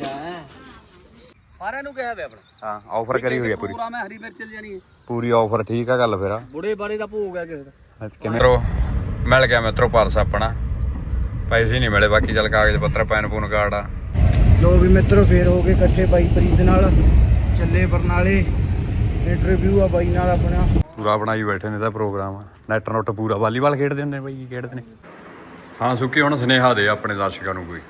ਚੀਜ਼ਾਂ ਸਾਰਿਆਂ ਨੂੰ ਕਿਹਾ ਵੇ ਆਪਣਾ। ਹਾਂ ਆਫਰ ਕਰੀ ਹੋਈ ਹੈ ਪੂਰੀ। ਪੂਰਾ ਮੈਂ ਹਰੀ ਮਿਰਚ ਚਲ ਜਾਣੀ ਹੈ। ਪੂਰੀ ਆਫਰ ਠੀਕ ਆ ਗੱਲ ਫਿਰ। ਬੁੜੇ ਬਾੜੇ ਦਾ ਭੋਗ ਹੈ ਕਿਸੇ ਦਾ। ਕਿਵੇਂ? ਮਿੱਤਰੋ ਮਿਲ ਗਿਆ ਮਿੱਤਰੋ ਪਰਸ ਆਪਣਾ। ਪੈਸੇ ਨਹੀਂ ਮਿਲੇ ਬਾਕੀ ਚੱਲ ਕਾਗਜ਼ ਪੱਤਰ ਪੈਨ ਪੂਨ ਕਾਰਡ ਆ। ਲੋ ਵੀ ਮਿੱਤਰੋ ਫੇਰ ਹੋ ਗਏ ਇਕੱਠੇ ਬਾਈ ਪ੍ਰੀਤ ਨਾਲ। ਚੱਲੇ ਬਰਨਾਲੇ। ਇੰਟਰਵਿਊ ਆ ਬਾਈ ਨਾਲ ਆਪਣਾ। ਪੂਰਾ ਬਣਾਈ ਬੈਠੇ ਨੇ ਦਾ ਪ੍ਰੋਗਰਾਮ ਨੈਟ ਨੁੱਟ ਪੂਰਾ ਵਾਲੀਬਾਲ ਖੇਡਦੇ ਹੁੰਦੇ ਨੇ ਬਾਈ ਕੀ ਖੇਡਦੇ ਨੇ। ਹਾਂ ਸੁੱਕੀ ਹੁਣ ਸੁਨੇਹਾ ਦੇ ਆਪਣੇ ਦਰਸ਼ਕਾਂ ਨੂੰ ਕੋਈ।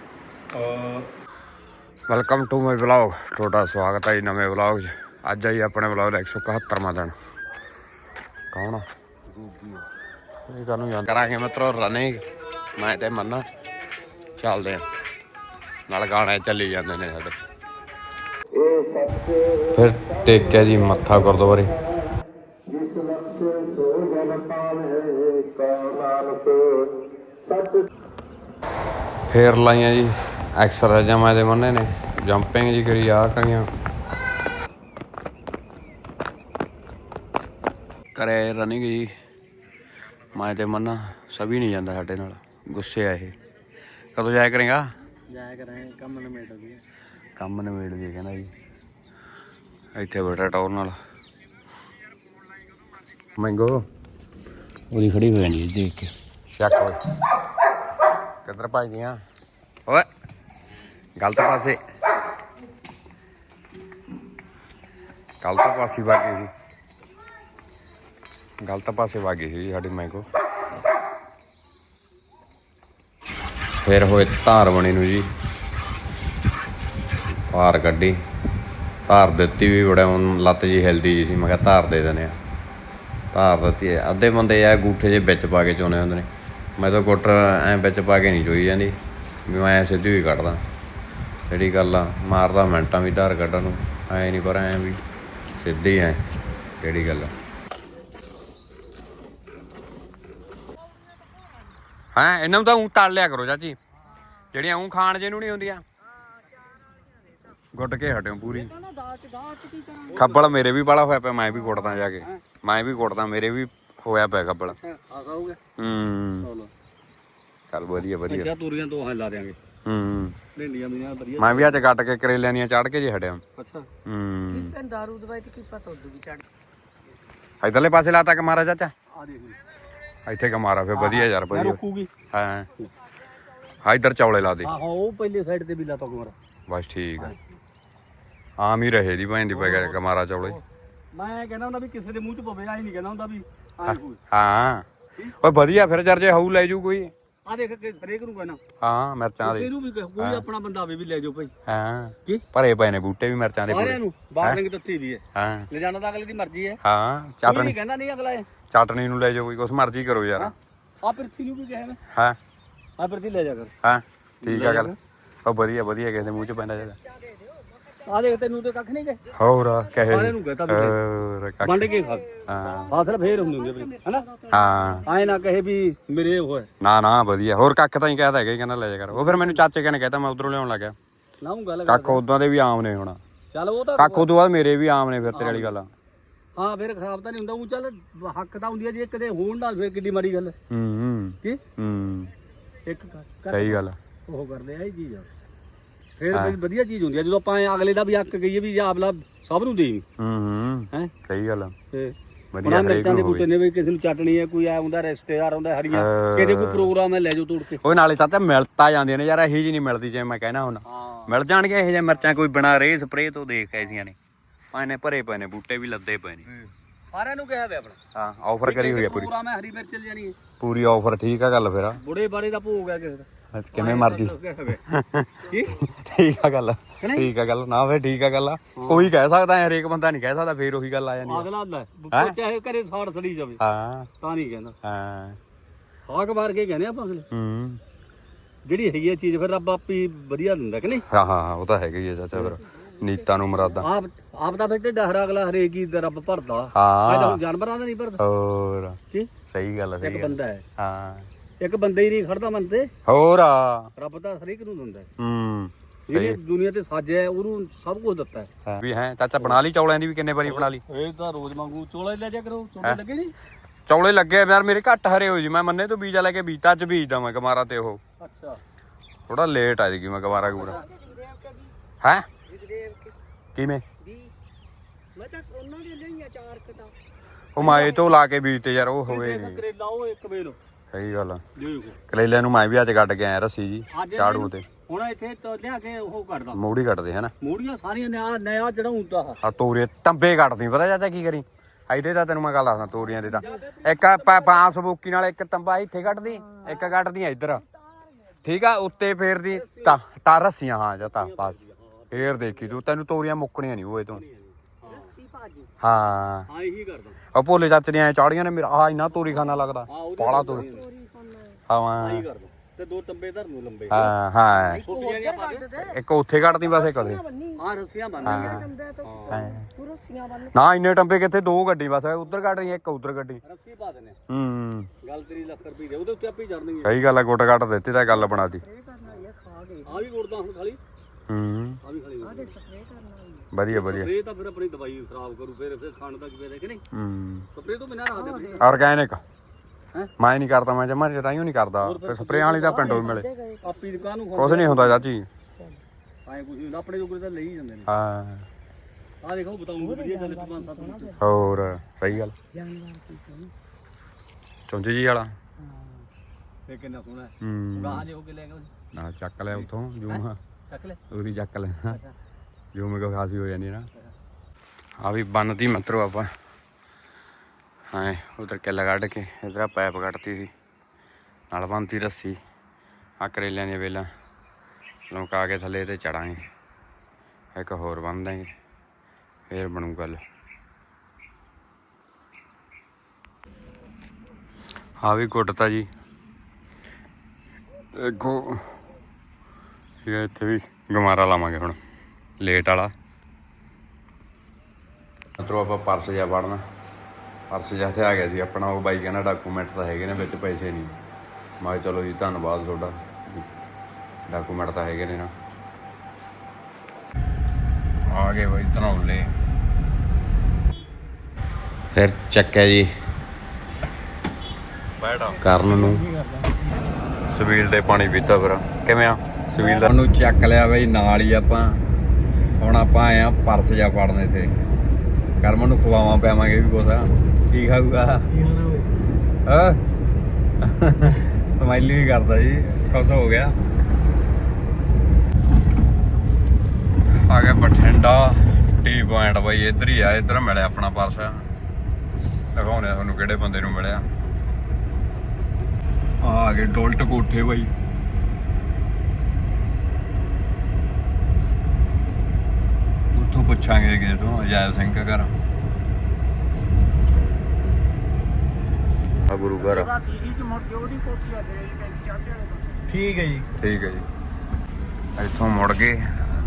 ਵੈਲਕਮ ਟੂ ਮਾਈ ਵਲੌਗ ਤੁਹਾਡਾ ਸਵਾਗਤ ਹੈ ਜੀ ਨਵੇਂ ਵਲੌਗ 'ਚ। ਅੱਜ ਆਈ ਆਪਣੇ ਵਲੌਗ ਦਾ 171ਵਾਂ ਦਿਨ। ਕੌਣ ਆ? ਇਹ ਕਾਨੂੰ ਯਾਦ ਕਰਾਂਗੇ ਮਿੱਤਰੋ ਰਨਿੰਗ ਮੈਂ ਤੇ ਮੰਨਾ। ਚੱਲਦੇ ਆ। ਨਾਲ ਗਾਣੇ ਚੱਲੀ ਜਾਂਦੇ ਨੇ ਸਾਡੇ। ਫਿਰ ਟੇਕਿਆ ਜੀ ਮੱਥਾ ਗੁਰਦੁਆਰੇ। ਫੇਰ ਲਾਈਆਂ ਜੀ ਐਕਸਰਸਾਈਜ਼ਾਂ ਮੈਂ ਦੇ ਮੰਨੇ ਨੇ। ਜੰਪਿੰਗ ਜੀ ਕਰੀ ਆ ਕਰੀਆਂ। ਕਰੇ ਰਨਿੰਗ ਜੀ। ਮੈਂ ਤੇ ਮੰਨਾ ਸਭੀ ਨਹੀਂ ਜਾਂਦਾ ਸਾਡੇ ਨਾਲ। ਗੁੱਸੇ ਆ ਇਹ। ਕਦੋਂ ਜਾਇਆ ਕਰੇਗਾ? ਜਾਇਆ ਕਰਾਂਗੇ ਕੰਮ ਨਮੇੜ ਦੀ ਕੰਮ ਨਿਬੇੜ ਦੇ ਕਹਿੰਦਾ ਜੀ। ਇੱਥੇ ਬੈਠਾ ਟੌਰ ਨਾਲ। ਮੈਂਗੋ। ਉਹਦੀ ਖੜੀ ਹੋ ਜਾਂਦੀ ਦੇਖ ਕੇ ਸ਼ੱਕ ਓਏ। ਕਿੱਧਰ ਭੱਜਦੀਆਂ? ਓਏ। ਗਲਤ ਪਾਸੇ। ਗਲਤ ਪਾਸੇ ਵਾਗੇ ਸੀ। ਗਲਤ ਪਾਸੇ ਵਾਗੀ ਸੀ ਜੀ ਸਾਡੀ ਮੈਂਗੋ ਫਿਰ ਹੋਏ ਧਾਰ ਬਣੀ ਨੂੰ ਜੀ। ਧਾਰ ਕੱਢੀ। ਧਾਰ ਦਿੱਤੀ ਵੀ ਬੜਾ ਲੱਤ ਜੀ ਹਿਲਦੀ ਜੀ ਸੀ। ਮੈਂ ਕਿਹਾ ਧਾਰ ਦੇ ਦਨੇ ਆ ਧਾਰ ਦਿੱਤੀ। ਅੱਧੇ ਬੰਦੇ ਆ ਗੂਠੇ ਜੇ ਵਿੱਚ ਪਾ ਕੇ ਚੋਨੇ ਹੁੰਦੇ ਨੇ। ਮੈਂ ਤਾਂ ਗੁੱਟਰ ਐ ਵਿੱਚ ਪਾ ਕੇ ਨਹੀਂ ਚੋਈ ਜਾਂਦੀ। ਵੀ ਮੈਂ ਐ ਸਿੱਧੀ ਹੀ ਕੱਢਦਾ। ਜਿਹੜੀ ਗੱਲ ਆ, ਮਾਰਦਾ ਮਿੰਟਾਂ ਵੀ ਧਾਰ ਕੱਢਣ ਨੂੰ। ਐ ਨਹੀਂ ਪਰ ਐ ਵੀ ਸਿੱਧੀ ਐ ਕਿਹੜੀ ਗੱਲ ਹਾਂ ਇਹਨਾਂ ਨੂੰ ਤਾਂ ਉਂ ਤਲ ਲਿਆ ਕਰੋ ਚਾਚੀ। ਜਿਹੜੀਆਂ ਉਂ ਖਾਣ ਜੇ ਨੂੰ ਨਹੀਂ ਹੁੰਦੀਆਂ। ਗੁੱਟ ਕੇ ਹਟਿਓ ਪੂਰੀ। ਖੱਬਲ ਮੇਰੇ ਵੀ ਬਾਲਾ ਹੋਇਆ ਪਿਆ ਮੈਂ ਵੀ ਕੁੱਟਦਾ ਜਾ ਕੇ। ਮੈਂ ਵੀ ਕੁੱਟਦਾ ਮੇਰੇ ਵੀ ਹੋਇਆ ਪਿਆ ਖੱਬਲ। ਅੱਛਾ ਆ ਖਾਓਗੇ ਹੂੰ। ਚਲੋ। ਵਧੀਆ ਵਧੀਆ। ਤੂਰੀਆਂ ਦੋ ਹਾਂ ਲਾ ਦੇਾਂਗੇ ਹੂੰ। ਭਿੰਡੀਆਂ ਮੀਆਂ ਵਧੀਆ ਮੈਂ ਵੀ ਅੱਜ ਕੱਟ ਕੇ ਕਰੇਲਿਆਂ ਦੀਆਂ ਚੜ ਕੇ ਜੇ ਹਟਿਆ। ਅੱਛਾ। ਹੂੰ। ਪੈਨ ਦਾਰੂ ਦਵਾਈ ਤੇ ਕੀ ਪਤਾ ਉਦੋਂ ਵੀ ਚੜ ਇਧਰਲੇ ਪਾਸੇ ਲਾਤਾ ਕਿ ਮਾਰਾ ਚਾਚਾ? ਆ ਦੇਖ ਇੱਥੇ ਕਮਾਰਾ ਫੇ ਵਧੀਆ ਯਾਰ ਮੈਂ ਵਧੀਆ। ਰੋਕੂਗੀ। ਹਾਂ। ਹਾਂ ਇਧਰ ਚੌਲੇ ਲਾ ਦੇ। ਆਹੋ ਉਹ ਪਹਿਲੇ ਸਾਈਡ ਤੇ ਵੀ ਲਾ ਤਾ ਕੁਮਾਰ ਬਸ ਠੀਕ ਆ। ਆਮ ਹੀ ਰਹੇ ਦੀ ਭੈਣ ਦੀ ਪੈ ਗਿਆ ਕਮਾਰਾ ਚੌਲੇ। ਮੈਂ ਕਹਿੰਦਾ ਹੁੰਦਾ ਵੀ ਕਿਸੇ ਦੇ ਮੂੰਹ ਚ ਪਵੇ ਆਈ ਨਹੀਂ ਕਹਿੰਦਾ ਹੁੰਦਾ ਵੀ ਆਏ ਕੋਈ। ਹਾਂ। ਓਏ ਵਧੀਆ ਫਿਰ ਜਰ ਜੇ ਹਊ ਲੈ ਜੂ ਕੋਈ। ਆ ਦੇਖ ਕੇ ਹਰੇਕ ਨੂੰ। ਕਹਿਣਾ ਹਾਂ ਮਿਰਚਾਂ ਕਿਸੇ ਦੇ। ਨੂੰ ਵੀ ਕਹੋ, ਕੋਈ ਆਪਣਾ ਬੰਦਾ ਆਵੇ ਵੀ ਲੈ ਜਾਓ ਭਾਈ। ਹਾਂ। ਕੀ? ਭਰੇ ਪਏ ਨੇ ਬੂਟੇ ਵੀ ਮਿਰਚਾਂ ਦੇ ਸਾਰਿਆਂ ਪੂਰੇ। ਨੂੰ ਵਾਰਨਿੰਗ ਦਿੱਤੀ ਵੀ ਹੈ ਹਾਂ। ਲੈ ਜਾਣਾ ਤਾਂ ਅਗਲੇ ਦੀ ਮਰਜ਼ੀ ਹੈ। ਹਾਂ ਕੋਈ ਚਟਣੀ ਨਹੀਂ ਕਹਿੰਦਾ ਨਹੀਂ ਅਗਲਾ ਇਹ। ਚਟਣੀ ਨੂੰ ਲੈ ਜਾਓ ਕੋਈ ਕੁਛ ਮਰਜ਼ੀ ਕਰੋ ਯਾਰ। ਆ ਪ੍ਰਿਥੀ ਨੂੰ ਵੀ ਕਹੇ ਮੈਂ ਹਾਂ। ਆ ਪ੍ਰਿਥੀ ਲੈ ਜਾ ਕਰ। ਹਾਂ ਠੀਕ ਆ ਗੱਲ। ਉਹ ਵਧੀਆ ਵਧੀਆ ਕਿਸੇ ਦੇ ਮੂੰਹ ਚ ਪੈਂਦਾ ਜਦਾ ਆ ਦੇਖ ਤੈਨੂੰ ਤੇ ਕੱਖ ਨਹੀਂ ਕਹੇ ਹੋਰ ਕਹੇ ਸਾਰਿਆਂ ਨੂੰ ਕਹਤਾ ਵੀ ਹੋਰ ਕੱਖ। ਵੰਡ ਕੇ ਖਾ। ਹਾਂ। ਫਾਸਲ ਫੇਰ ਹੁੰਦੀ ਹੁੰਦੀ ਵੀ ਹਨਾ? ਹਾਂ। ਆਏ ਨਾ ਕਹੇ ਵੀ ਮੇਰੇ ਹੋਏ ਨਾ ਨਾ ਵਧੀਆ। ਹੋਰ ਕੱਖ ਤਾਂ ਹੀ ਕਹਦਾ ਹੈਗਾ ਹੀ ਕਹਿੰਦਾ ਲੈ ਜਾ ਕਰ। ਉਹ ਫਿਰ ਮੈਨੂੰ ਚਾਚੇ ਕਹਿੰਨੇ ਕਹਤਾ ਮੈਂ ਉਧਰੋਂ ਲਿਆਉਣ ਲੱਗਿਆ। ਨਾ ਉਹ ਗੱਲ ਕੱਖ ਉਦਾਂ ਦੇ ਵੀ ਆਮ ਨੇ ਹੁਣ। ਚੱਲ ਉਹ ਤਾਂ ਕੱਖ ਉਦੋਂ ਬਾਅਦ ਮੇਰੇ ਵੀ ਆਮ ਨੇ ਫਿਰ ਤੇਰੇ ਵਾਲੀ ਗੱਲ ਆ। ਹਾਂ ਫਿਰ ਖਰਾਬ ਤਾਂ ਨਹੀਂ ਹੁੰਦਾ। ਉਹ ਚੱਲ ਹੱਕ ਤਾਂ ਹੁੰਦੀ ਹੈ ਜੇ ਕਦੇ ਹੋਣ ਨਾਲ ਫਿਰ ਕਿੱਡੀ ਮਾੜੀ ਗੱਲ। ਹੈ। ਹੂੰ। ਹੂੰ ਕੀ? ਹੂੰ। ਇੱਕ ਕਰ- ਕਰ- ਸਹੀ ਗੱਲ ਆ। ਉਹ ਕਰਦੇ ਆ ਇਹ ਚੀਜ਼। ਆ ਫਿਰ ਵੀ ਵਧੀਆ ਚੀਜ਼ ਹੁੰਦੀ ਆ ਜਦੋਂ ਆਪਾਂ ਐਂ ਅਗਲੇ ਦਾ ਵੀ ਹੱਕ ਗਈਏ ਵੀ ਆਪਲਾ ਸਭ ਨੂੰ ਦੇਈ। ਹੂੰ ਹੂੰ ਹੈ? ਸਹੀ ਗੱਲ ਆ। ਤੇ ਵਧੀਆ ਹਰੇਕ ਮਿਰਚਾਂ ਦੇ ਨੂੰ ਬੂਟੇ ਨੇ ਵੀ ਕਿਸੇ ਨੂੰ ਚਟਣੀ ਹੈ ਕੋਈ ਆ ਹੁੰਦਾ ਰਿਸ਼ਤੇਦਾਰ ਹੁੰਦਾ ਹਰੀਆਂ। ਹਾਂ। ਕਿਤੇ ਕੋਈ ਪ੍ਰੋਗਰਾਮ ਹੈ ਲੈ ਜਾਓ ਤੋੜ ਕੇ। ਉਹ ਨਾਲੇ ਚਾਚਾ ਮਿਲਤਾ ਜਾਂਦੀਆਂ ਨੇ ਯਾਰ ਇਹੀ ਜੀ ਨਹੀਂ ਮਿਲਦੀ ਜਿਵੇਂ ਮੈਂ ਕਹਿਣਾ ਹੁਣ। ਹਾਂ। ਮਿਲ ਜਾਣਗੇ ਇਹ ਜਿਹੇ ਮਿਰਚਾਂ ਕੋਈ ਬਣਾ ਰੇ ਸਪਰੇ ਤੋਂ ਦੇਖ ਐਸੀਆਂ ਨੇ। ਪਾਣੇ ਭਰੇ ਪਏ ਨੇ ਬੂਟੇ ਵੀ ਲੱਦੇ ਪਏ ਨੇ। ਸਾਰਿਆਂ ਨੂੰ ਕਿਹਾ ਵੇ ਆਪਣਾ। ਹਾਂ ਆਫਰ ਕਰੀ ਹੋਈ ਆ ਪੂਰੀ। ਪ੍ਰੋਗਰਾਮ ਹੈ ਹਰੀ ਮਿਰਚ ਚਲ ਜਾਣੀ ਹੈ। ਪੂਰੀ ਆਫਰ ਠੀਕ ਆ ਗੱਲ ਫਿਰ ਬੁੜੇ ਬਾੜੇ ਦਾ ਭੋਗ ਹੈ ਕਿਸੇ ਦਾ। ਕਿਵੇਂ ਮਰਜ਼ੀ। ਠੀਕ ਆ ਗੱਲ ਠੀਕ ਆ ਗੱਲ ਨਾ ਫੇ ਠੀਕ ਆ ਗੱਲ ਕੋਈ ਕਹਿ ਸਕਦਾ ਹੈ, ਹਰੇਕ ਬੰਦਾ ਨਹੀਂ ਕਹਿ ਸਕਦਾ ਫੇਰ ਉਹੀ ਗੱਲ ਆ ਜਾਂਦੀ ਆ। ਅਗਲਾ ਲੈ ਚਾਹੇ ਘਰੇ ਸਾੜ ਸੜੀ ਜਾਵੇ ਹਾਂ। ਤਾਂ ਨਹੀਂ ਕਹਿੰਦਾ। ਹਾਂ। ਹਾਕ ਮਾਰ ਕੇ ਕਹਿੰਦੇ ਆਪਾਂ ਅਗਲੇ। ਹੂੰ। ਜਿਹੜੀ ਹੈਗੀ ਆ ਚੀਜ਼ ਫਿਰ ਰੱਬ ਆਪੀ ਵਧੀਆ ਦਿੰਦਾ ਕਿ ਨਹੀਂ? ਹਾਂ ਹਾਂ ਹਾਂ, ਉਹ ਤਾਂ ਹੈਗਾ ਹੀ ਆ ਚਾਚਾ ਫਿਰ। ਨੀਤਾਂ ਨੂੰ ਮਰਾਦਾ। ਆਪ ਆਪ ਤਾਂ ਫਿਰ ਡਹਰਾ ਅਗਲਾ ਹਰੇਕ ਹੀ ਦਾ ਰੱਬ ਭਰਦਾ। ਹਾਂ। ਇਹਦਾ ਜਾਨਵਰਾਂ ਦਾ ਨਹੀਂ ਭਰਦਾ। ਹੋਰ। ਕੀ? ਸਹੀ ਗੱਲ ਆ, ਇੱਕ ਗੱਲ ਬੰਦਾ ਹੈ। ਹਾਂ। ਇੱਕ ਬੰਦਾ ਹੀ ਨਹੀਂ ਖੜਦਾ ਮਨ ਤੇ। ਹੋਰ ਆ। ਰੱਬ ਤਾਂ ਹਰੇਕ ਨੂੰ ਦਿੰਦਾ ਹੈ। ਹੂੰ। ਜਿਹੜੀ ਦੁਨੀਆ ਤੇ ਸਾਜਿਆ ਹੈ ਉਹਨੂੰ ਸਭ ਕੁਝ ਦਿੱਤਾ ਹੈ। ਹਾਂ। ਵੀ ਹੈ ਚਾਚਾ ਬਣਾ ਲਈ ਚੌਲਿਆਂ ਦੀ ਵੀ ਕਿੰਨੇ ਵਾਰੀ ਬਣਾ ਲਈ? ਇਹ ਤਾਂ ਰੋਜ਼ ਵਾਂਗੂ ਚੋਲਾ ਹੀ ਲੈ ਜਾ ਕਰੋ ਚੋਲੇ ਲੱਗੇ ਨਹੀਂ? ਚੌਲੇ ਲੱਗੇ ਯਾਰ ਮੇਰੇ ਘੱਟ ਹਰੇ ਹੋਏ ਜੀ ਮੈਂ ਮੰਨੇ ਤੋਂ ਬੀਜਾ ਲੈ ਕੇ ਬੀਤਾ ਚ ਬੀਜਦਾ ਮੈਂ ਕਮਾਰਾ ਤੇ ਉਹ। ਅੱਛਾ। ਥੋੜਾ ਲੇਟ ਆ ਜੀ ਮੈਂ ਕਮਾਰਾ ਕੂਰਾ ਹੈ? ਕੇ। ਕਿਵੇਂ? ਵੀ ਮੈਂ ਤਾਂ ਉਹਨਾਂ ਦੇ ਲਈਆਂ ਚਾਰ ਕਤਾ। ਉਹ ਮਾਏ ਤੋਂ ਲਾ ਕੇ ਬੀਜ ਤੇ ਯਾਰ ਉਹ ਹੋਵੇ। ਕਰੇਲਾ ਉਹ ਇੱਕ ਵੇਲ ਸਹੀ ਗੱਲ ਆ। ਦੇਖੋ ਕਰੇਲਿਆਂ ਨੂੰ ਮੈਂ ਵੀ ਅੱਜ ਕੱਢ ਕੇ ਆਇਆ ਰੱਸੀ ਜੀ ਅੱਜ ਝਾੜੂ ਤੇ। ਹੁਣ ਇੱਥੇ ਤੋਂ ਲਿਆ ਕੇ ਉਹ ਕੱਢਦਾ। ਮੂੜੀ ਕੱਟਦੇ ਹਨਾ? ਮੂੜੀਆਂ ਸਾਰੀਆਂ ਨਿਆ ਨਿਆ ਚੜਾਉਂਦਾ ਆ ਤੋਰੀਏ ਟੰਬੇ ਕੱਟਦੀ ਪਤਾ ਚਾਚਾ ਕੀ ਕਰੀ? ਇਹਦੇ ਤਾਂ ਤੈਨੂੰ ਮੈਂ ਗੱਲ ਦੱਸਦਾ ਤੋਰੀਆਂ ਦੇ ਤਾਂ ਇੱਕ ਪਾ- ਬਾਂਸ ਬੋਕੀ ਨਾਲ ਇੱਕ ਟੰਬਾ ਇੱਥੇ ਕੱਟਦੀ ਇੱਕ ਕੱਟਦੀਆਂ ਇੱਧਰ। ਠੀਕ ਆ ਉੱਤੇ ਫੇਰਦੀ ਤਾਂ ਤਾਂ ਰੱਸੀਆਂ ਹਾਂ ਜਾਂ ਤਾਂ ਬਸ। ਫੇਰ ਦੇਖੀ ਤੂੰ ਤੈਨੂੰ ਤੋਰੀਆਂ ਮੁੱਕਣੀਆਂ ਨਹੀਂ ਓਏ ਤੂੰ। ਰੱਸੀ ਭਾਜੀ। ਹਾਂ। ਹਾਂ ਇਹੀ ਕਰਦਾ। ਭੋਲੇ ਚਾਚੇ ਚਾੜੀਆਂ ਨੇ ਮੇਰਾ ਆ ਇੰਨਾ ਤੋਰੀ ਖਾਨਾ ਲੱਗਦਾ ਪਾਲਾ ਤੋਰੀ। ਹਾਂ। ਇਹੀ ਕਰਦਾ। ਤੇ ਦੋ ਟੰਬੇ ਧਰ ਨੂੰ ਲੰਬੇ। ਹਾਂ ਹਾਂ। ਛੋਟੀਆਂ ਜਿਹੀਆਂ ਪਾ ਦੇ। ਇੱਕ ਉੱਥੇ ਕੱਟਦੀ ਬਸ ਇੱਕ ਹਾਂ ਰੱਸੀਆਂ ਤੋਂ ਹਾਂ। ਰੱਸੀਆਂ ਨਾ ਇੰਨੇ ਟੰਬੇ ਕਿੱਥੇ? ਦੋ ਗੱਡੀ ਬਸ ਉਧਰ ਕੱਢ ਰਹੀ ਇੱਕ ਉਧਰ ਗੱਡੀ ਰੱਸੀ ਪਾ ਦੇਣੇ ਹੂੰ। ਗੱਲ ਤੇਰੀ ਲੱਖ ਰੁਪਏ ਦੇ ਉਹਦੇ ਉੱਤੇ ਆਪੇ ਚੜਨਗੇ ਸਹੀ ਗੱਲ ਆ ਗੁੱਟ ਕੱਟ ਦਿੱਤੀ ਤਾਂ ਗੱਲ ਬਣਾਤੀ। ਇਹ ਕਰਨਾ ਇਹ ਖਾ ਗਏ। ਆ ਵੀ ਗੁੜਦਾ ਹੁਣ ਖਾਲੀ। ਹੂੰ। ਆ ਵੀ ਕਰਨਾ ਵਧੀਆ। ਵਧੀਆ ਸਪਰੇ ਤਾਂ ਫਿਰ ਆਪਣੀ ਦਵਾਈ ਖਰਾਬ ਕਰੂ ਫਿਰ ਫਿਰ ਖਾਣ ਦਾ ਕੀ ਫਾਇਦਾ ਕਿ ਨਹੀਂ? ਹੂੰ। ਸਪਰੇ ਤੋਂ ਬਿਨਾਂ ਰੱਖ ਦੇ ਆਰਗੈਨਿਕ। ਹੈਂ? ਮੈਂ ਨਹੀਂ ਕਰਦਾ ਮੈਂ ਜਮਾ ਜਟਾਈਓ ਨਹੀਂ ਕਰਦਾ। ਫਿਰ ਸਪਰੇਆਂ ਵਾਲੀ ਤਾਂ ਪਿੰਡੋਂ ਮਿਲੇ। ਆਪੀ ਦੁਕਾਨ ਨੂੰ ਕੁਛ ਨਹੀਂ ਹੁੰਦਾ ਚਾਚੀ। ਆਏ ਕੁਝ ਨਹੀਂ ਆਪਣੇ ਜੋਗਰੇ ਤਾਂ ਲਈ ਜਾਂਦੇ ਨੇ। ਹਾਂ। ਆ ਦੇਖੋ ਬਤਾਉਂਗੇ ਵਧੀਆ ਚੱਲ ਪੰਜ ਸੱਤ ਮਿੰਟ। ਹੋਰ ਸਹੀ ਗੱਲ। ਚੁੰਝ ਜੀ ਵਾਲਾ। ਇਹ ਕਿੰਨਾ ਸੋਹਣਾ ਹੈ। ਹੂੰ। ਗਾਹ ਜੇ ਹੋ ਕੇ ਲੈ ਗਏ ਨਾ ਚੱਕ ਲੈ ਉਥੋਂ ਜੂਮ ਚੱਕ ਲੈ। ਉਹਦੀ ਚੱਕ ਲੈ। ਜੂਮ ਕੋ ਖਾਸੀ ਹੋ ਜਾਂਦੀ ਨਾ। ਆ ਵੀ ਬੰਨਦੀ ਮਤਰੋ ਆਪਾਂ। ਹਾਂ ਉਧਰ ਕਿੱਲਾ ਕੱਢ ਕੇ ਇਧਰ ਪਾਈਪ ਕੱਢਤੀ ਸੀ। ਨਾਲ ਬੰਨਤੀ ਰੱਸੀ ਆ ਕਰੇਲਿਆਂ ਦੀਆਂ ਵੇਲਾਂ। ਲਮਕਾ ਕੇ ਥੱਲੇ ਤੇ ਚੜਾਂਗੇ। ਇੱਕ ਹੋਰ ਬੰਨ ਦਾਂਗੇ ਫੇਰ ਬਣੂ ਗੱਲ ਆ ਵੀ ਕੁੱਟਤਾ ਜੀ। ਦੇਖੋ ਇਹ ਇੱਥੇ ਵੀ ਗਮਾਰਾ ਲਾਵਾਂਗੇ ਹੁਣ ਲੇਟ ਵਾਲਾ। ਮਤਲਬ ਆਪਾਂ ਪਰਸ ਜਾ ਵੜਨਾ ਪਰਸ ਜਾ ਤੇ ਆ ਗਿਆ ਸੀ ਆਪਣਾ ਉਹ ਬਾਈ ਕਹਿੰਦਾ ਡਾਕੂਮੈਂਟ ਤਾਂ ਹੈਗੇ ਨੇ ਵਿੱਚ ਪੈਸੇ ਨਹੀਂ। ਮੈਂ ਚਲੋ ਜੀ ਧੰਨਵਾਦ ਤੁਹਾਡਾ। ਡਾਕੂਮੈਂਟ ਤਾਂ ਹੈਗੇ ਨੇ ਨਾ। ਆ ਗਏ ਬਈ ਧਨੌਲੇ। ਫਿਰ ਚੱਕਿਆ ਜੀ। ਬੈਠਾ। ਕਰਨ ਨੂੰ। ਸਵੀਲ ਦੇ ਪਾਣੀ ਪੀਤਾ ਫਿਰ। ਕਿਵੇਂ ਆ? ਸਵੀਲ ਨੂੰ ਚੱਕ ਲਿਆ ਬਈ, ਨਾਲ ਹੀ ਆਪਾਂ। ਹੁਣ ਆਪਾਂ ਆਏ ਆ ਪਰਸ ਜਾ ਪੜਨ ਇੱਥੇ। ਕਰਮ ਨੂੰ ਖਵਾਵਾਂ ਪਿਆਵਾਂਗੇ ਵੀ ਕੋਸਾ ਕੀ ਖਾਊਗਾ? ਹਾਂ? ਸਮਾਈਲੀ ਵੀ ਕਰਦਾ ਜੀ। ਕੁਛ ਹੋ ਗਿਆ। ਆ ਗਿਆ ਬਠਿੰਡਾ ਟੀ ਪੁਆਇੰਟ ਬਈ, ਇੱਧਰ ਹੀ ਆ। ਇੱਧਰ ਮਿਲਿਆ ਆਪਣਾ ਪਰਸ। ਦਿਖਾਉਣੇ ਤੁਹਾਨੂੰ ਕਿਹੜੇ ਬੰਦੇ ਨੂੰ ਮਿਲਿਆ। ਆ ਗਏ ਡੋਲਟ ਕੋਠੇ ਬਾਈ ਉੱਥੋਂ ਪੁੱਛਾਂਗੇ ਕਿ ਤੋਂ ਅਜਾਇਬ ਸਿੰਘ ਦਾ ਘਰ। ਆ ਗੁਰੂ ਘਰ। ਸੇ ਠੀਕ ਹੈ ਜੀ। ਠੀਕ ਹੈ ਜੀ। ਇੱਥੋਂ ਮੁੜ ਕੇ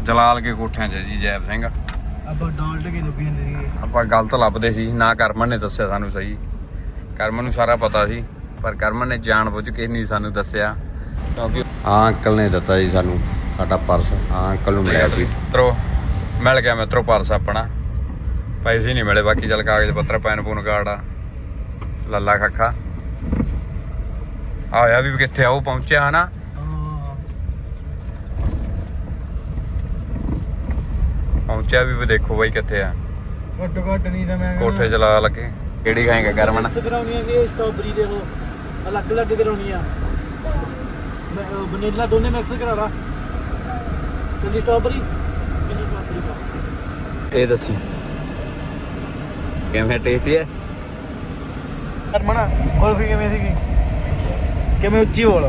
ਜਲਾਲ ਕੇ ਕੋਠਿਆਂ 'ਚ ਜੀ ਜੈਬ ਸਿੰਘ। ਆਪਾਂ ਡਾਲਟ ਕੇ ਲੱਭੀ ਜਾਂਦੇ ਸੀਗੇ ਆਪਾਂ ਗਲਤ ਲੱਭਦੇ ਸੀ ਨਾ ਕਰਮਨ ਨੇ ਦੱਸਿਆ ਸਾਨੂੰ ਸਹੀ। ਕਰਮਨ ਨੂੰ ਸਾਰਾ ਪਤਾ ਸੀ ਪਰ ਕਰਮਨ ਨੇ ਜਾਣ ਬੁੱਝ ਕੇ ਨਹੀਂ ਸਾਨੂੰ ਦੱਸਿਆ। ਕਿਉਂਕਿ ਆ ਅੰਕਲ ਨੇ ਦਿੱਤਾ ਜੀ ਸਾਨੂੰ ਸਾਡਾ ਪਰਸ ਆ ਅੰਕਲ ਨੂੰ ਮਿਲਿਆ ਸੀ। ਮਿੱਤਰੋ ਮਿਲ ਗਿਆ ਮਿੱਤਰੋ ਪਰਸ ਆਪਣਾ। ਪੈਸੇ ਨਹੀਂ ਮਿਲੇ ਬਾਕੀ ਚੱਲ ਕਾਗਜ਼ ਪੱਤਰ ਪੈਨ ਪੂਨ ਕਾਰਡ ਆ ਲੱਲਾ ਖੱਖਾ। ਆ ਹੋਇਆ ਵੀ ਕਿੱਥੇ ਆ ਉਹ ਪਹੁੰਚਿਆ ਹਨਾ? ਪਹੁੰਚਿਆ ਵੀ ਵੀ ਦੇਖੋ ਬਾਈ ਕਿੱਥੇ ਆ। ਘੱਟ ਘੱਟ ਨਹੀਂ ਤਾਂ ਮੈਂ ਕੋਠੇ ਚਲਾ ਲੱਗੇ। ਕਿਹੜੀ ਖਾਏਗਾ ਮਿਕਸ ਕਰਾਉਣੀਆਂ ਨੇ ਸਟ੍ਰਾਬੇਰੀ ਦੇ ਉਹ ਅਲੱਗ ਅਲੱਗ ਕਰਾਉਣੀਆਂ ਵਨੀਲਾ ਦੋਨੇ ਮਿਕਸ ਕਰਾ ਲਾ। ਕਿੰਨੀ ਸਟ੍ਰਾਬੇਰੀ ਇਹ ਦੱਸੀ। ਕਿਵੇਂ ਟੇਸਟੀ ਹੈ ਹਰਮਣਾ ਕੁਲਫੀ ਕਿਵੇਂ ਸੀਗੀ? ਕਿਵੇਂ ਉੱਚੀ ਬੋਲ?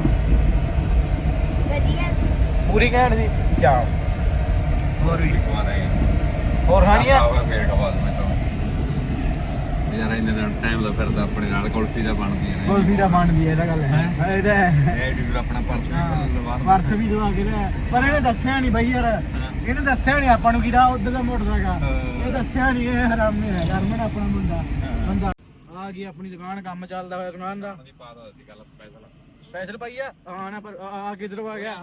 ਵਧੀਆ ਸੀ। ਪੂਰੀ ਕਹਿਣ ਦੀ ਚਾ ਹੋਰ ਵੀ। ਹੋਰ ਖਾਣੀਆਂ ਫੇਰ ਕਬਾਦ ਮੈਂ ਤਾਂ। ਯਾਰ ਇੰਨੇ ਦਿਨ ਟਾਈਮ ਦਾ ਫਿਰਦਾ ਆਪਣੇ ਨਾਲ ਕੁਲਫੀ ਦਾ ਬਣਦੀ ਹੈ ਕੁਲਫੀ ਦਾ ਬਣਦੀ ਹੈ ਇਹਦਾ ਗੱਲ ਹੈ। ਇਹਦਾ ਇਹ ਵੀ ਆਪਣਾ ਪਰਸ ਵੀ ਲਵਾ ਪਰਸ ਵੀ ਦਵਾ ਕੇ ਲਿਆ ਪਰ ਇਹਨੇ ਦੱਸਿਆ ਨਹੀਂ ਬਈ ਯਾਰ। ਇਹਨੇ ਦੱਸਿਆ ਨਹੀਂ ਆਪਾਂ ਨੂੰ ਕਿ ਦਾ ਉਧਰ ਦਾ ਮੋਟਰਸਾਈਕਲ ਇਹ ਦੱਸਿਆ ਨਹੀਂ ਇਹ ਹਰਾਮੀ ਹੈ ਗਰਮਨ ਆਪਣਾ ਮੁੰਡਾ ਬੰਦਾ ਆ ਗਈ ਆਪਣੀ ਦੁਕਾਨ ਕੰਮ ਚੱਲਦਾ ਹੋਇਆ ਦੁਕਾਨ ਦਾ। ਸਪੈਸ਼ਲ ਪਾਈ ਆ? ਹਾਂ ਨਾ ਪਰ ਆ ਕਿਧਰੋਂ ਆ ਗਿਆ?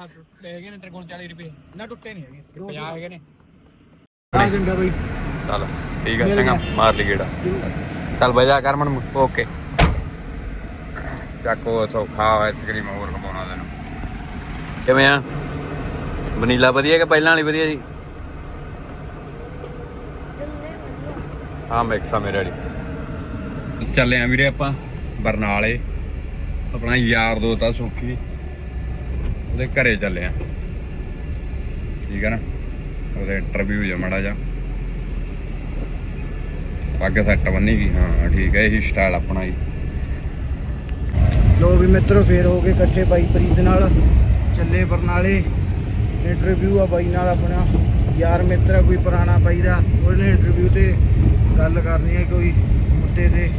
ਲੈ ਗਏ ਨੇ ਤੇਰੇ ਕੋਲ 40 ਰੁਪਏ। ਨਾ ਟੁੱਟੇ ਨਹੀਂ ਹੈਗੇ। 50 ਹੈਗੇ ਨੇ। ਆ ਦਿੰਦਾ ਬਈ। ਚੱਲ ਠੀਕ ਹੈ ਚੰਗਾ ਮਾਰ ਲਈ ਗੇੜਾ। ਚੱਲ ਬਜਾ ਕਰਮਨ ਓਕੇ ਚੱਕੋ ਉਥੋਂ ਖਾ ਆਈਸਕ੍ਰੀਮ ਹੋਰ ਖਵਾਉਣਾ ਤੈਨੂੰ। ਕਿਵੇਂ ਆ? ਵਨੀਲਾ ਵਧੀਆ ਕਿ ਪਹਿਲਾਂ ਵਾਲੀ ਵਧੀਆ ਜੀ? ਹਾਂ ਮਿਕਸ ਆ ਮੇਰੇ ਵਾਲੀ। ਚੱਲੇ ਆ ਵੀਰੇ ਆਪਾਂ ਬਰਨਾਲੇ। ਆਪਣਾ ਯਾਰ ਦੋਸਤ ਆ ਸੁਖੀ। ਉਹਦੇ ਘਰੇ ਚੱਲੇ ਆ। ਠੀਕ ਹੈ ਨਾ? ਉਹਦਾ ਇੰਟਰਵਿਊ ਜਾ ਮੜਾ ਜਾ ਪੱਗ ਸੱਟ ਬੰਨੀ ਗਈ। ਹਾਂ, ਠੀਕ ਹੈ ਇਹੀ ਸਟਾਈਲ ਆਪਣਾ ਜੀ। ਲੋ ਵੀ ਮਿੱਤਰੋ, ਫੇਰ ਹੋ ਕੇ ਇਕੱਠੇ ਬਾਈ ਪ੍ਰੀਤ ਨਾਲ। ਚੱਲੇ ਬਰਨਾਲੇ। ਇੰਟਰਵਿਊ ਆ ਬਾਈ ਨਾਲ ਆਪਣਾ। ਯਾਰ ਮਿੱਤਰ ਆ ਕੋਈ ਪੁਰਾਣਾ ਬਾਈ ਦਾ। ਉਹਨੇ ਇੰਟਰਵਿਊ ਤੇ ਗੱਲ ਕਰਨੀ ਹੈ ਕੋਈ ਮੁੱਦੇ ਤੇ।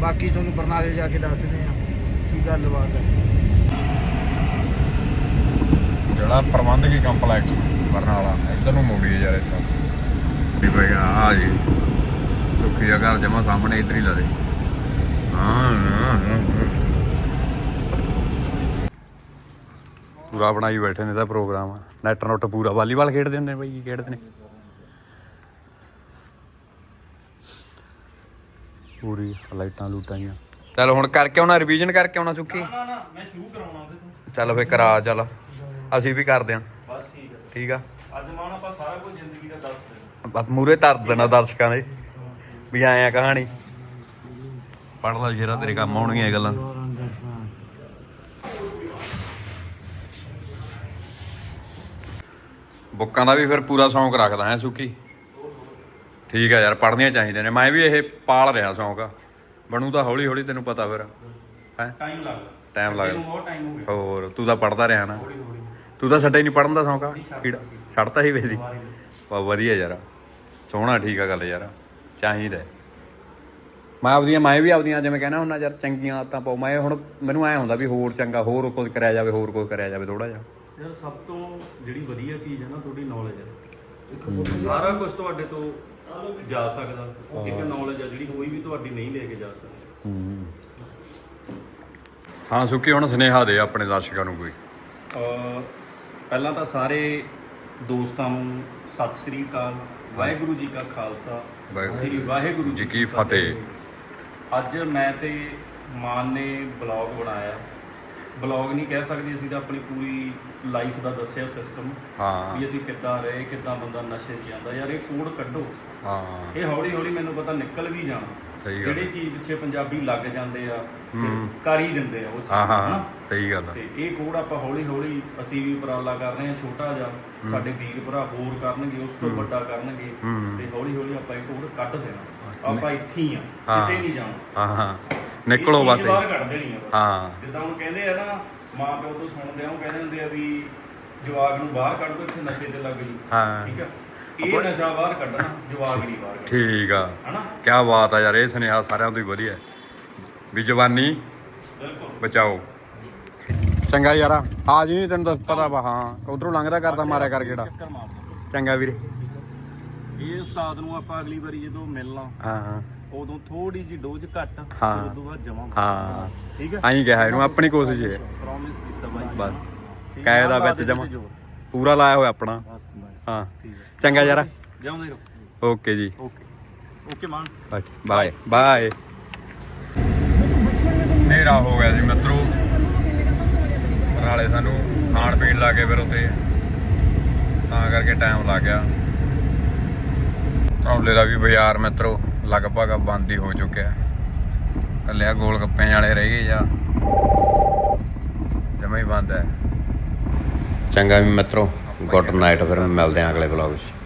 ਬਾਕੀ ਤੁਹਾਨੂੰ ਬਰਨਾਲੇ ਜਾ ਕੇ ਦੱਸਦੇ ਆ ਕੀ ਗੱਲਬਾਤ ਹੈ ਜਿਹੜਾ ਪ੍ਰਬੰਧਕੀ ਕੰਪਲੈਕਸ ਬਰਨਾਲਾ ਇੱਧਰ ਨੂੰ ਮੋੜੀ ਯਾਰ ਇੱਥੋਂ। ਵੀ ਭਾਈ ਆ ਜੀ। ਸੁੱਖੀ ਦਾ ਜਮਾ ਸਾਹਮਣੇ ਇੱਧਰ ਹੀ ਲਾ ਦੇ। ਹਾਂ ਹਾਂ, ਹਾਂ, ਪੂਰਾ ਬਣਾਈ ਬੈਠੇ ਨੇ ਦਾ ਪ੍ਰੋਗਰਾਮ। ਨੈਟ ਨੁੱਟ ਪੂਰਾ। ਵਾਲੀਬਾਲ ਖੇਡਦੇ ਹੁੰਦੇ ਨੇ ਬਾਈ ਕੀ ਖੇਡਦੇ ਨੇ? ਪੂਰੀ ਲਾਈਟਾਂ ਲੂਟਾਂ ਜੀਆਂ ਚੱਲ ਹੁਣ ਕਰਕੇ ਆਉਣਾ ਰਿਵੀਜ਼ਨ ਕਰਕੇ ਆਉਣਾ ਸੁੱਕੀ ਨਾ ਨਾ ਮੈਂ ਸ਼ੁਰੂ ਕਰਾਉਣਾ ਉਹਦੇ ਤੋਂ। ਚੱਲ ਫੇ ਕਰਾ ਚੱਲ। ਅਸੀਂ ਵੀ ਕਰਦੇ ਆਂ ਬਸ ਠੀਕ ਹੈ ਠੀਕ ਆ? ਅੱਜ ਮਾਨ ਆਪਾਂ ਸਾਰਾ ਕੁਝ ਜ਼ਿੰਦਗੀ ਦਾ ਦੱਸ ਦੇਣਾ। ਬਸ ਮੂਰੇ ਧਰ ਦੇਣਾ ਦਰਸ਼ਕਾਂ ਦੇ। ਵੀ ਆਏ ਆ ਕਹਾਣੀ। ਪੜ ਲਾ ਜਿਹੜਾ ਤੇਰੇ ਕੰਮ ਆਉਣਗੀਆਂ ਇਹ ਗੱਲਾਂ। ਬੁੱਕਾਂ ਦਾ ਵੀ ਫਿਰ ਪੂਰਾ ਸ਼ੌਂਕ ਰੱਖਦਾ ਹੈ ਸੁੱਕੀ। ਠੀਕ ਆ ਯਾਰ ਪੜ੍ਹਨੀਆਂ ਚਾਹੀਦੀਆਂ ਨੇ। ਮੈਂ ਵੀ ਇਹ ਪਾਲ ਰਿਹਾ ਸ਼ੌਂਕ ਬਣੂ ਤਾਂ ਹੌਲੀ ਹੌਲੀ ਤੈਨੂੰ ਪਤਾ ਫਿਰ। ਹੈ? ਟਾਈਮ ਲੱਗਦਾ ਟਾਈਮ ਲੱਗਦਾ ਇਹਨੂੰ ਬਹੁਤ ਟਾਈਮ ਹੋ ਗਿਆ। ਹੋਰ ਤੂੰ ਤਾਂ ਪੜਦਾ ਰਿਹਾ ਨਾ। ਤੂੰ ਤਾਂ ਛੱਡੇ ਨਹੀਂ ਪੜਨ ਦਾ ਸ਼ੌਂਕ ਆ। ਛੱਡਤਾ ਕੀੜਾ ਛੱਡਤਾ ਸੀ ਵੇਦੀ ਵਾ। ਵਧੀਆ ਯਾਰ। ਸੋਹਣਾ ਠੀਕ ਆ ਗੱਲ ਯਾਰ। ਚਾਹੀਦਾ। ਹੈ। ਮੈਂ ਆਪਦੀਆਂ ਮੈਂ ਵੀ ਆਪਦੀਆਂ ਜਿਵੇਂ ਕਹਿੰਦਾ ਹੁੰਦਾ ਯਾਰ ਚੰਗੀਆਂ ਆਦਤਾਂ ਪਾਉ ਮੈਂ ਹੁਣ ਮੈਨੂੰ ਐ ਹੁੰਦਾ ਵੀ ਹੋਰ ਚੰਗਾ ਹੋਰ ਕੁਝ ਕਰਿਆ ਜਾਵੇ ਹੋਰ ਕੁਝ ਕਰਿਆ ਜਾਵੇ ਥੋੜਾ ਜਿਹਾ। ਯਾਰ ਸਭ ਤੋਂ ਜਿਹੜੀ ਵਧੀਆ ਚੀਜ਼ ਹੈ ਨਾ ਤੁਹਾਡੀ ਨੌਲੇਜ ਹੈ। ਸਾਰਾ ਕੁਝ ਤੁਹਾਡੇ ਤੋਂ ਜਾ ਸਕਦਾ। ਇੱਕ ਨੌਲੇਜ ਹੈ ਜਿਹੜੀ ਕੋਈ ਵੀ ਤੁਹਾਡੀ ਨਹੀਂ ਲੈ ਕੇ ਜਾ ਸਕਦਾ। ਹਾਂ। ਸੁੱਕੀ ਹੁਣ ਸੁਨੇਹਾ ਦੇ ਆਪਣੇ ਦਰਸ਼ਕਾਂ ਨੂੰ ਕੋਈ। ਅਹ ਪਹਿਲਾਂ ਤਾਂ ਸਾਰੇ ਦੋਸਤਾਂ ਨੂੰ ਸਤਿ ਸ੍ਰੀ ਅਕਾਲ ਵਾਹਿਗੁਰੂ ਜੀ ਕਾ ਖਾਲਸਾ ਵਾਹਿਗੁਰੂ ਸ੍ਰੀ ਵਾਹਿਗੁਰੂ ਜੀ ਕੀ ਫਤਿਹ। ਅੱਜ ਮੈਂ ਤੇ ਮਾਨ ਨੇ ਬਲੌਗ ਬਣਾਇਆ। ਬਲੌਗ ਨਹੀਂ ਕਹਿ ਸਕਦੇ ਅਸੀਂ ਤਾਂ ਆਪਣੀ ਪੂਰੀ ਲਾਈਫ ਦਾ ਦੱਸਿਆ ਸਿਸਟਮ ਹਾਂ। ਵੀ ਅਸੀਂ ਕਿੱਦਾਂ ਰਹੇ ਕਿੱਦਾਂ ਬੰਦਾ ਨਸ਼ੇ 'ਚ ਜਾਂਦਾ ਯਾਰ ਇਹ ਕੋਡ ਕੱਢੋ। ਹਾਂ। ਇਹ ਹੌਲੀ ਹੌਲੀ ਮੈਨੂੰ ਪਤਾ ਨਿਕਲ ਵੀ ਜਾਣਾ। ਜਿਹੜੇ ਚੀਜ਼ ਪਿੱਛੇ ਪੰਜਾਬੀ ਲੱਗ ਜਾਂਦੇ ਆ ਕਰ ਹੀ ਦਿੰਦੇ ਆ ਉਹ ਚੀਜ਼ ਹਾਂ? ਸਹੀ ਗੱਲ ਆ। ਤੇ ਇਹ ਕੋਡ ਆਪਾਂ ਹੌਲੀ ਹੌਲੀ ਅਸੀਂ ਵੀ ਉਪਰਾਲਾ ਕਰ ਰਹੇ ਹਾਂ ਛੋਟਾ ਜਿਹਾ। ਸਾਡੇ ਵੀਰ ਭਰਾ ਹੋਰ ਕਰਨਗੇ ਉਸ ਤੋਂ ਵੱਡਾ ਕਰਨਗੇ। ਤੇ ਹੌਲੀ ਹੌਲੀ ਆਪਾਂ ਇਹ ਕੋਡ ਕੱਢ ਦੇਣਾ। ਆਪਾਂ ਇੱਥੇ ਹੀ ਆ। ਕਿਤੇ ਨਹੀਂ ਜਾਣਾ। ਹਾਂ ਹਾਂ। ਨਿਕਲੋ ਇਹ। ਬਸ ਚੀਜ਼ ਬਾਹਰ ਕੱਢ ਦੇਣੀ ਆ। ਬਸ। ਹਾਂ। ਜਿੱਦਾਂ ਹੁਣ ਕਹਿੰਦੇ ਆ ਨਾ ਮਾਂ ਪਿਓ ਤੋਂ ਸੁਣਦੇ ਆ ਉਹ ਕਹਿੰਦੇ ਹੁੰਦੇ ਆ ਵੀ ਜਵਾਗ ਨੂੰ ਬਾਹਰ ਕੱਢ ਦੋ ਇੱਥੇ ਨਸ਼ੇ ਤੇ ਲੱਗ ਗਈ ਹਾਂ। ਠੀਕ ਆ? ਇਹ ਨਸ਼ਾ ਬਾਹਰ ਕੱਢਣਾ ਜਵਾਗ ਨਹੀਂ ਬਾਹਰ ਕੱਢਣਾ। ਠੀਕ ਆ। ਹਨਾ? ਕੀ ਬਾਤ ਆ ਯਾਰ ਇਹ ਸੁਨੇਹਾ ਸਾਰਿਆਂ ਤੋਂ ਹੀ ਵਧੀਆ ਹੈ। ਵੀ ਜਵਾਨੀ ਬਿਲਕੁਲ। ਬਚਾਓ। ਚੰਗਾ ਯਾਰਾ ਆ ਜੀ ਤੈਨੂੰ ਤਾਂ ਪਤਾ ਵਾ ਹਾਂ ਉਧਰੋਂ ਲੰਘਦਾ ਕਰਦਾ ਮਾਰਿਆ ਕਰ ਕਿਹੜਾ ਚੱਕਰ ਮਾਰਦਾ ਚੰਗਾ ਵੀਰੇ। ਇਹ ਉਸਤਾਦ ਨੂੰ ਆਪਾਂ ਅਗਲੀ ਵਾਰੀ ਜਦੋਂ ਮਿਲਣਾ ਹਾਂ ਹਾਂ। ਉਦੋਂ ਥੋੜੀ ਜੀ ਡੋਜ਼ ਘੱਟ ਹਾਂ। ਤੋਂ ਬਾਅਦ ਜਮਾ ਹਾਂ। ਠੀਕ ਹੈ? ਐਂ ਕਿਹਾ ਇਹਨੂੰ ਆਪਣੀ ਕੋਸ਼ਿਸ਼ ਹੈ ਪ੍ਰੋਮਿਸ ਕੀਤਾ ਬਾਈ। ਬਸ। ਠੀਕ ਹੈ? ਕਾਇਦਾ ਲਾ ਵਿੱਚ ਦੇ ਜਮਾਂ। ਜ਼ੋਰ। ਪੂਰਾ ਲਾਇਆ ਹੋਇਆ ਆਪਣਾ। ਬਸ ਬਾਈ। ਹਾਂ। ਠੀਕ ਹੈ। ਚੰਗਾ ਯਾਰਾ ਜਾਉਂਦੇ ਰਹੋ। Okay ji. Okay. Okay Mann. Bye. Bye. ਹਨੇਰਾ ਹੋ ਗਿਆ ਜੀ ਮਿੱਤਰੋ। ਨਾਲੇ ਸਾਨੂੰ ਖਾਣ ਪੀਣ ਲੱਗੇ ਫਿਰ ਉੱਥੇ। ਤਾਂ ਕਰਕੇ ਟਾਈਮ ਲੱਗ ਗਿਆ। ਧਰੌਲੇ ਦਾ ਵੀ ਬਾਜ਼ਾਰ ਮਿੱਤਰੋ। ਲਗਭਗ ਬੰਦ ਹੀ ਹੋ ਚੁੱਕਿਆ ਕੱਲਿਆ ਗੋਲ ਗੱਪਿਆਂ ਵਾਲੇ ਰਹਿ ਗਏ ਜਾਂ ਜਮਾ ਹੀ ਬੰਦ ਹੈ। ਚੰਗਾ ਵੀ ਮਿੱਤਰੋ, ਗੁੱਡ ਨਾਈਟ, ਫਿਰ ਮਿਲਦੇ ਆਂ ਅਗਲੇ ਵਲੌਗ 'ਚ।